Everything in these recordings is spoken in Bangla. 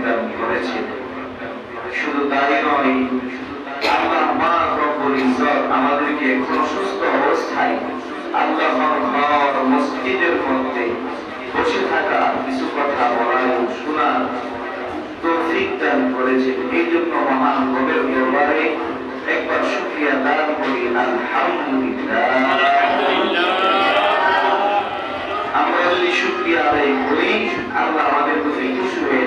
তৌফিক দান করেছেন শুধু তাই নয়, আল্লাহ পাক রব্বুল ইজ্জত আমাদেরকে সুস্থ অবস্থায় আল্লাহ ঘর, মসজিদের মধ্যে বসে থাকা কিছু কথা বলার এবং শোনার তৌফিক দান করেছেন। এই জন্য মহান রবের দরবারে একবার শুকরিয়া দান করি। আলহামদুলিল্লাহ। আমরা যদি শুক্রিয়া আদায় করি, আল্লাহ আমাদের প্রতি খুশি হয়ে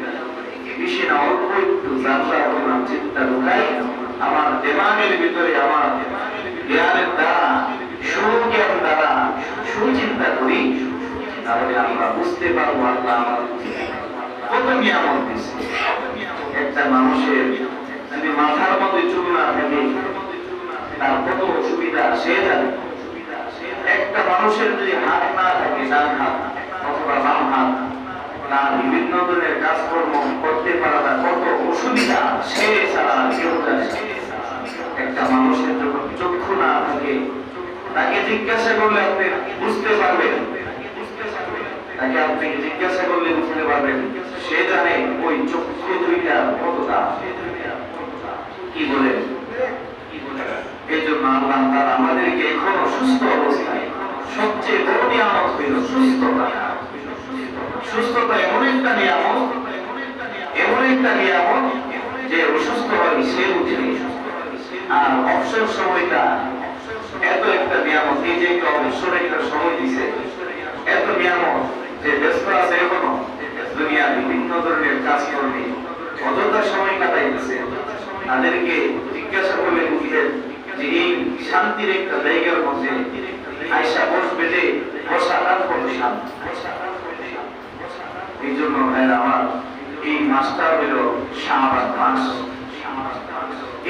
বেশি না অল্প একটু চিন্তা ঢুকাই আমার দেমাগের ভিতরে আমার জ্ঞানের দ্বারা, সুজ্ঞান দ্বারা সুচিন্তা করি, তাহলে আমরা বুঝতে পারব আল্লাহ আমার কত নিয়ামত দিছে একটা মানুষের যদি মাথার মধ্যে চুল না থাকে, তার কত অসুবিধা সে জানে। একটা মানুষের যদি হাত না থাকে, ডান হাত অথবা বাম হাত তার বিভিন্ন ধরনের কাজকর্ম করতে পারাটা কত অসুবিধা, সে ছাড়া কেউ একটা মানুষের যখন চক্ষু না থাকে, তাকে জিজ্ঞাসা করলে আপনি বুঝতে পারবেন। তাকে আপনি জিজ্ঞাসা করলে বুঝতে পারবেন, সে জানে ওই চক্ষু দুইটা কতটা। কি বলে? এই জন্য আল্লাহ তারা আমাদেরকে এখনও সুস্থ অবস্থায় সবচেয়ে বড় নিয়ামত হইল সুস্থতা। সুস্থতা এমন একটা নিয়ামত, এমন একটা নিয়ামত যে অসুস্থ হয় সে বুঝে আর অবসর সময়টা এত একটা নিয়ামত, এই অবসর একটা সময় দিছে, এত নিয়ামত যে ব্যস্ত আছে এখনও। দুনিয়া বিভিন্ন ধরনের কাজ করবে অযথা সময় কাটাইতেছে। তাদেরকে জিজ্ঞাসা করলে বুঝলেন যে এই শান্তির একটা জায়গার মধ্যে আয়সা বসবে যে বসা কাজ শান্তি এই জন্য ভাইয়ের আমার এই মাসটা হইল শাহবান মাস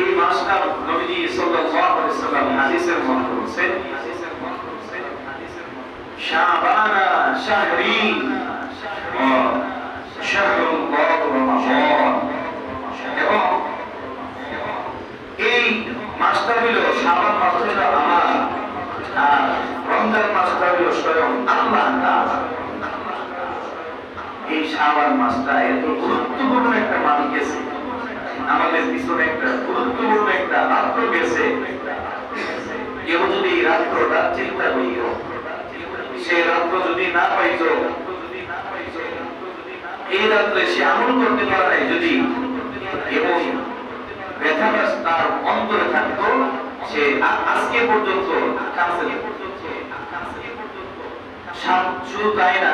এই মাসটা নবীজি সাল্লাল্লাহু আলাইহি সাল্লাম হাদিসের মধ্যে বলছেন শাবানা শাহরি শাহরুল্লাহ রমাদান। এবং এই মাসটা হইল শাবান মাস হইল আমার, আর রমজান মাসটা হইল স্বয়ং আল্লাহ এই মাসটা এত গুরুত্বপূর্ণ একটা মাস গেছে। আমাদের পিছনে একটা গুরুত্বপূর্ণ একটা রাত্র গেছে। কেউ যদি রাত্রটা চিন্তা করিত সে রাত্র যদি না পাইত, এই রাত্রে সে আমল করতে পারে যদি এবং ব্যথাটা তার অন্তরে থাকতো, সে আজকে পর্যন্ত ক্যান্সেল শুধু তাই না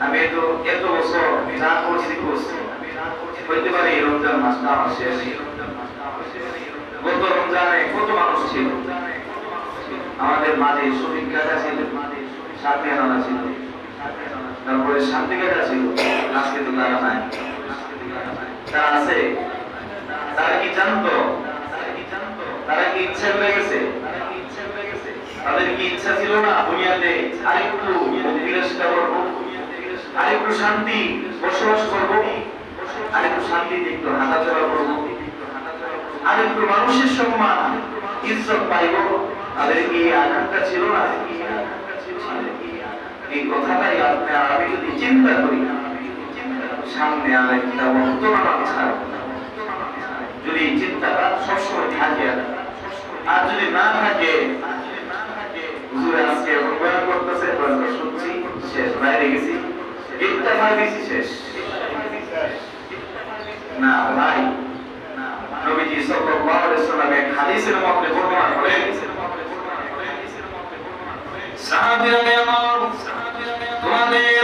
তো এত বছর যা করছি করছি হইতে পারে এই রমজান মাসটা আমার শেষ। গত রমজানে কত মানুষ ছিল? আমাদের মাঝে শফিক কাকা ছিল, সাথে আনারা ছিল। তারপরে শান্তি কাকা ছিল, আজকে তো তারা নাই। তারা আছে? তারা কি জানতো? তারা কি ইচ্ছা হয়ে গেছে? তাদের কি ইচ্ছা ছিল না? দুনিয়াতে আরেকটু আরেকটু শান্তি, বসবাস করব। আরেকটু শান্তিতে একটু হাঁটাচলা করব। আরেকটু মানুষের সম্মান, ইজ্জত পাইব। তাদের কি এই আকাঙ্ক্ষা ছিল না? এই কথাটাই আপনি আমি যদি চিন্তা করি, সামনে আরেকটা বর্তমান ছাড় যদি এই চিন্তাটা সবসময় থাকে, আর যদি না থাকে আজকে করতেছে শুনছি, শেষ, বাইরে গেছি। ভাই গেছি শেষ না ভাই নবীজি সাল্লাল্লাহু আলাইহি সাল্লাম এক হাদিসের মধ্যে বর্ণনা করেন সাহাবীরা আমার তোমাদের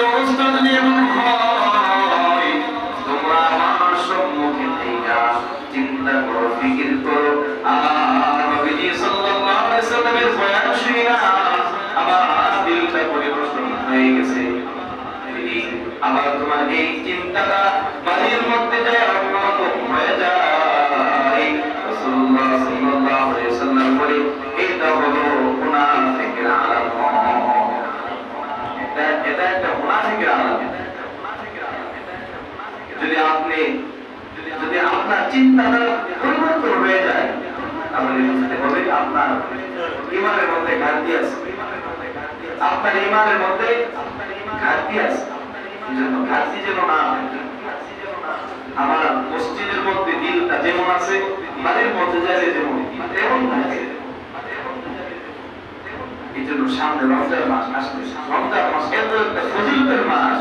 আপনার চিন্তাটা পরিবর্তন হয়ে যায়। তাহলে বুঝতে হবে আপনার ইমানের মধ্যে ঘাটতি আছে। আপনার ইমানের মধ্যে ঘাটতি আছে। আমার মধ্যে যেমন আছে যেমন থাকে। এই জন্য সামনে রমজান মাস আসবে রমজান মাস এত একটা ফজিলতের মাস।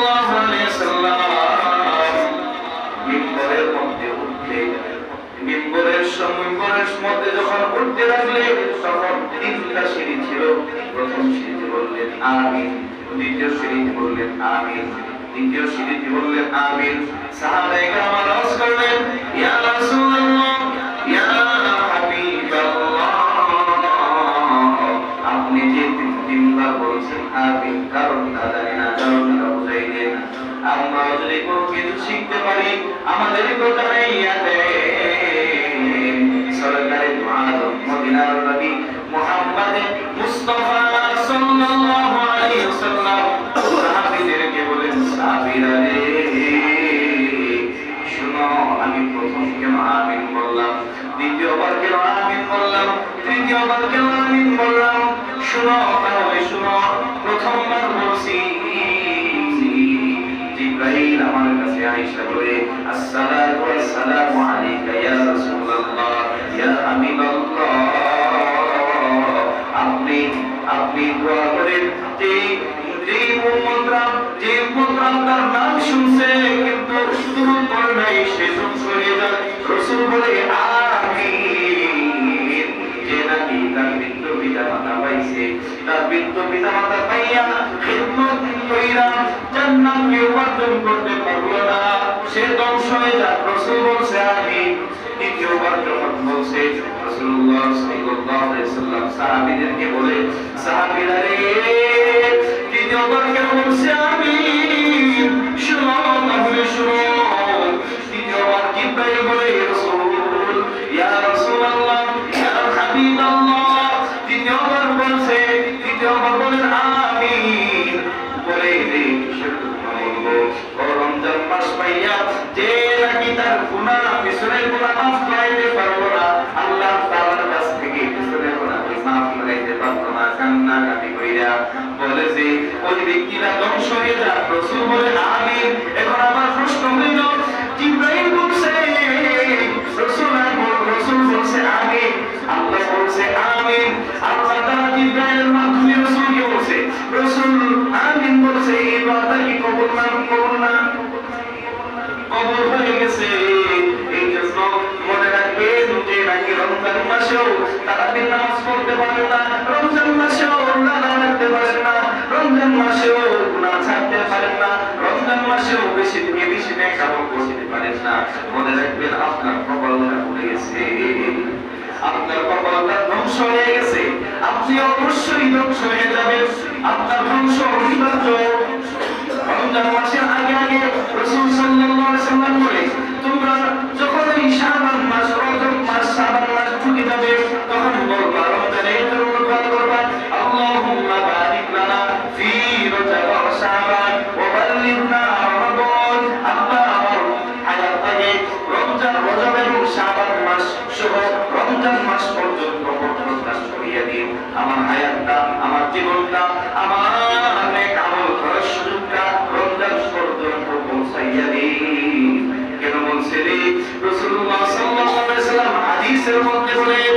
ছিল। প্রথম বললেন দ্বিতীয় বললেন দ্বিতীয় বললেন করলেন, ইয়া রাসূলুল্লাহ, ইয়া হাবিবাল্লাহ। আপনি যে তিনবার বলছেন কারণটা জানি না দেন আমরা যদি কোনো কিছু শিখতে পারি, আমাদের তো জানাইয়া সাহাবীরা শুনো, আমি প্রথম কেন আমিন বললাম, দ্বিতীয়বার কেন আমিন বললাম, তৃতীয়বার কেন আমিন বললাম। শুনো, তাহলে শুনো, প্রথমবার বলছি। জিব্রাইল আমার কাছে আয়েশা বলে, আসসালাতু ওয়াসসালামু আলাইকা ইয়া রাসূলুল্লাহ, ইয়া হাবিবাল্লাহ। আপনি আপনি দোয়া করেন যে যে উম্মতরা যে উম্মতরা তার নাম শুনছে, কিন্তু শুরু করে নাই, সে হয়ে যায় রাসূল বলে, আমিন। যে নাকি তার বৃদ্ধ পিতা মাতা পাইছে। তার বৃদ্ধ পিতা মাতা পাইয়া খিদমত কইরা জান্নাতকে উপার্জন করতে পারল না। সে ধ্বংস হয়ে যায় রাসূল বলছে, আমিন। দ্বিতীয়বার যখন বলছে রাসূলুল্লাহ সাল্লাল্লাহু আলাইহি সাল্লাম সাহাবীদেরকে বলে, সাহাবীরা রে দ্বিতীয়বার কেন বলছে ওই ব্যক্তিরা ধ্বংস হয়ে যাক। রসুল বলে আমিন আমল করতে পারেন না। মনে রাখবেন, আপনার কপালটা উড়ে গেছে। আপনার কপালটা ধ্বংস হয়ে গেছে। আপনি অবশ্যই ধ্বংস হয়ে যাবেন। আপনার ধ্বংস অনিবার্য। রমজান মাসের আগে আগে রসুল সাল্লাল্লাহু আলাইহি সাল্লাম বলে তোমরা যখন এই শাবান মাস রাসূলুল্লাহ সাল্লাল্লাহু আলাইহি ওয়াসাল্লাম হাদিসের মধ্যে বলে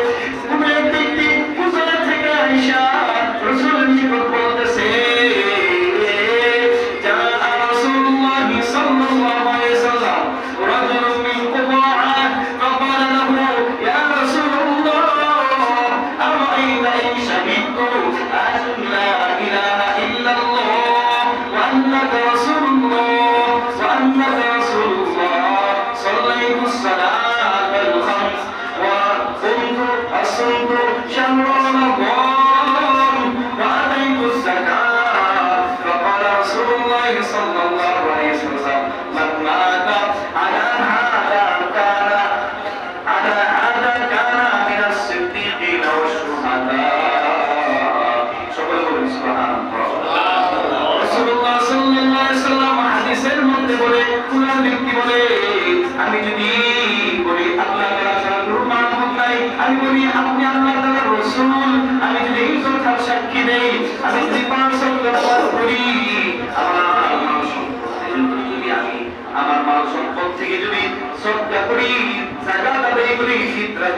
আমি যদি পাঁচ ওয়াক্ত নামাজ পড়ি আমার মাল সম্পদ যদি আমি আমার মাল সম্পদ থেকে যদি সদকা করি যাকাত আদায় করি ফিতরা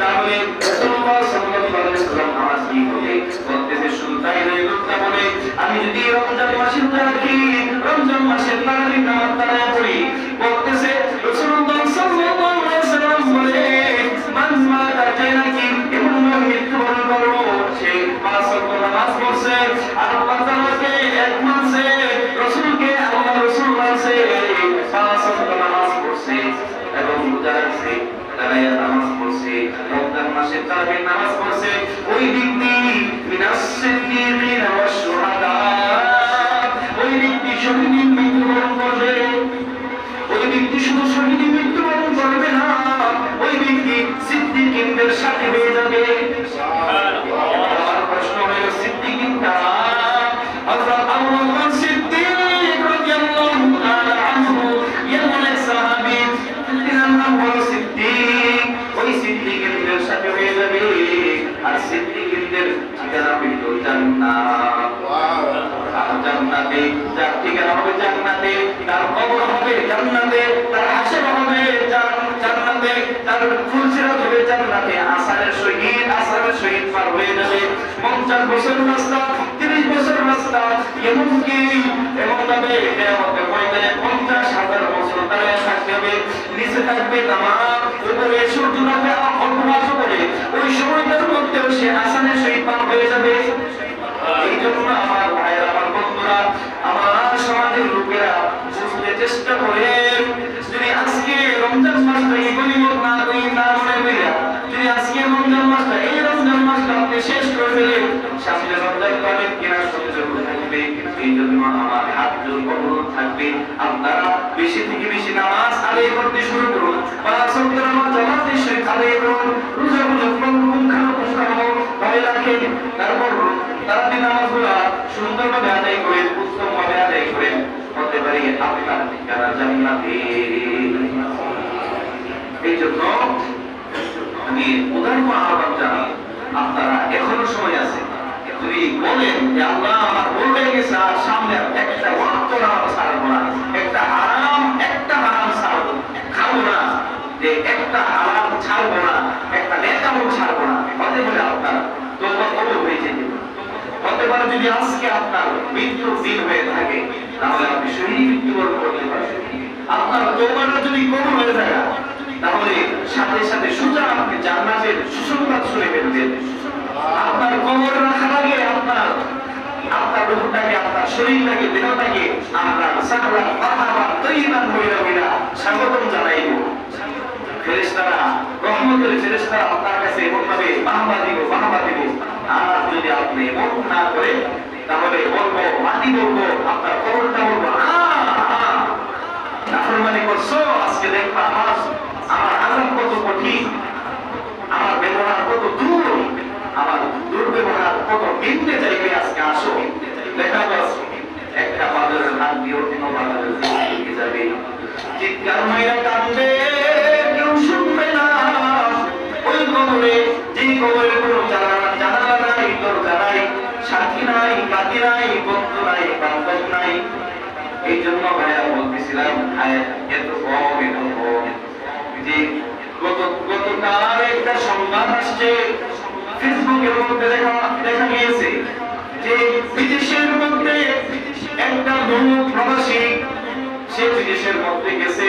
তাহলে রাসূলুল্লাহ সাল্লাল্লাহু আলাইহি ওয়াসাল্লাম নামাজ কি হবে বলতেছে শুধু তাই নয় লোকটা বলে আমি যদি রমজান মাসে রোজা রমজান মাসে তারাবি নামাজ তারায় পড়ি মাসে তারাবি নামাজ পড়ছে, ওই ব্যক্তি মিনাস সিদ্দিকিন ওয়াস শুহাদা। ওই ব্যক্তি শহীদের মৃত্যুবরণ করবে। ওই ব্যক্তি শুধু শহীদের মৃত্যুবরণ করবে না, ওই ব্যক্তি সিদ্দিকিনদের সাথে জান্নাত হবে পঞ্চাশ বছর বছর থাকতে হবে নিচে থাকবে তামাম উপরে সূর্য থাকবে অল্প করে সে আসানের শহীদ পার হয়ে যাবে। এই জন্য আমার ভাইয়ের, আমার বন্ধুরা, আমার সমাজের লোকেরা বুঝতে চেষ্টা করে, যদি আজকে রমজান মাসটা এই গরিবত না করি না মনে করিয়া, যদি আজকে রমজান মাসটা এই রমজান মাসটা আপনি শেষ করে ফেলেন করুন। করুন। তারপর তারাবি নামাজগুলো সুন্দরভাবে আদায় করেন উত্তমভাবে আদায় করেন হতে পারে আপনার ঠিকানা জান্নাতে এই জন্য আমি উদাহরণ আহ্বান জানাই, আপনারা এখনও সময় আছে। যদি বলেন আল্লাহ আমার ভুল গেছে, আর সামনে একটা একটা হতে পারে যদি আজকে আপনার মৃত্যুর দিন হয়ে থাকে, তাহলে আপনি শহীদ মৃত্যুবরণ করতে পারবেন। আপনার তোমরা যদি কবল হয়ে থাকে তাহলে সাথে সাথে সুজা আপনি জান্নাতের সুসংবাদ শুনে ফেলবেন। আপনার কবর রাখার আগে আপনার আপনার রূপটাকে, আপনার শরীরটাকে, দেহটাকে আপনার সাকরা পাহাড়া তৈবান হইয়া হইয়া স্বাগতম জানাইব। ফেরেশতারা, রহমতের ফেরেশতারা আপনার কাছে এমন ভাবে বাহবা দিব বাহবা দিব। আর যদি আপনি এমন না করে তাহলে বলব, মাটি বলব, আপনার কবরটা বলব নাফরমানি করছ, আজকে দেখবা আমার আমার আজাব কত কঠিন, আমার ব্যবহার কত দূর, আমার দুর্ব্যবহার কত নিম্নে যাইবে আজকে আসো। দেখা যাচ্ছে একটা বাজারের হাত দিয়ে অন্য বাজারের যাবে। চিৎকার মাইরা কান্দে কবরে যে কবরে কোনো জানালা নাই, দরজা নাই সাথী নাই কাতি নাই, বন্ধু নাই, বান্ধব নাই। এই জন্য ভাইয়া বলতেছিলাম এত কম এত কম। যে গত গতকাল একটা সংবাদ আসছে ফেসবুকের মধ্যে দেখা দেখা গিয়েছে যে বিদেশের মধ্যে একটা প্রবাসী, সে বিদেশের মধ্যে গেছে।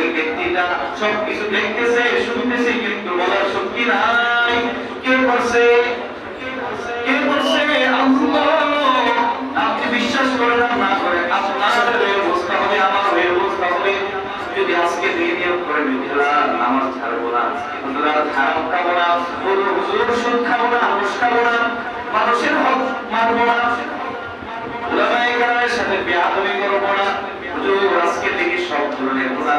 ওই ব্যক্তিটা সবকিছু দেখতেছে, শুনতেছে, কিন্তু বলার শক্তি নাই। কে করছে কে করছে আল্লাহ। আপনি বিশ্বাস করেন না করেন আপনার অবস্থা হবে, আমার হয়ে হবে। যদি আজকে দুই নিয়োগ করে বিদ্যালয় নামাজ ছাড়বো না। বিদ্যালয় হারাম খাব না কোনো হুজুর, সুদ খাব না ঘুষ খাব না, মানুষের হক মারবো না। সাথে বেয়াদবি করব না হুজুর আজকে থেকে সব ধরনের গুনাহ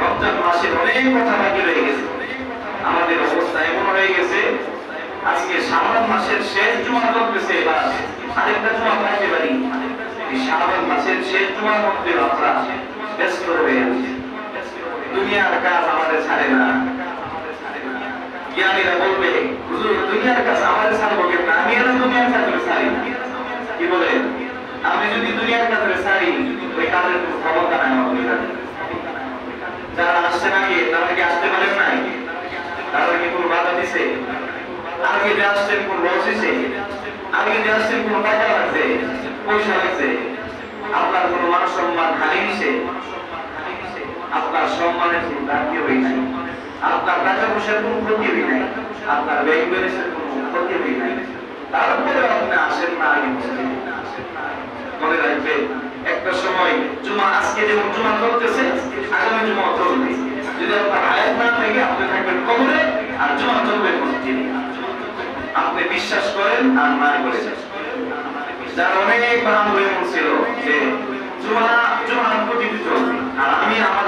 রমজান মাসের অনেক কথা বাকি রয়ে গেছে। আমাদের অবস্থা এমন হয়ে গেছে, আজকে শাবান মাসের শেষ জুমা এবার আরেকটা জুমা পাইতে পারি। এই মাসের শেষ জুমার মধ্যে আমরা ব্যস্ত হয়ে আছি। দুনিয়ার কাজ আমাদের ছাড়ে না। জ্ঞানীরা বলবে, হুজুর, দুনিয়ার কাজ আমাদের ছাড়বো যে আসছেন কোন হয়েছে? আগে যে আসছেন কোন টাকা লাগছে? পয়সা লাগছে? আপনার কোনো মান সম্মান হানি দিছে আপনার সম্মানের কোনো ঘাটতি নাই আপনার টাকা পয়সার কোনো ক্ষতি হই নাই? আপনার ব্যাংক ব্যালেন্সের কোনো ক্ষতি হই নাই? তারপরে আপনি আসেন না আগে। মনে রাখবেন, একটা সময় জুমা আজকে যেমন জুমা চলতেছে, আগামী জুমা চলবে। যদি আপনার হায়াত না থাকে, আপনি থাকবেন কবরে, আর জুমা চলবে মসজিদে। আপনি বিশ্বাস করেন আর না করেন যার অনেক ভালো হয়ে ছিল যে আমি আমার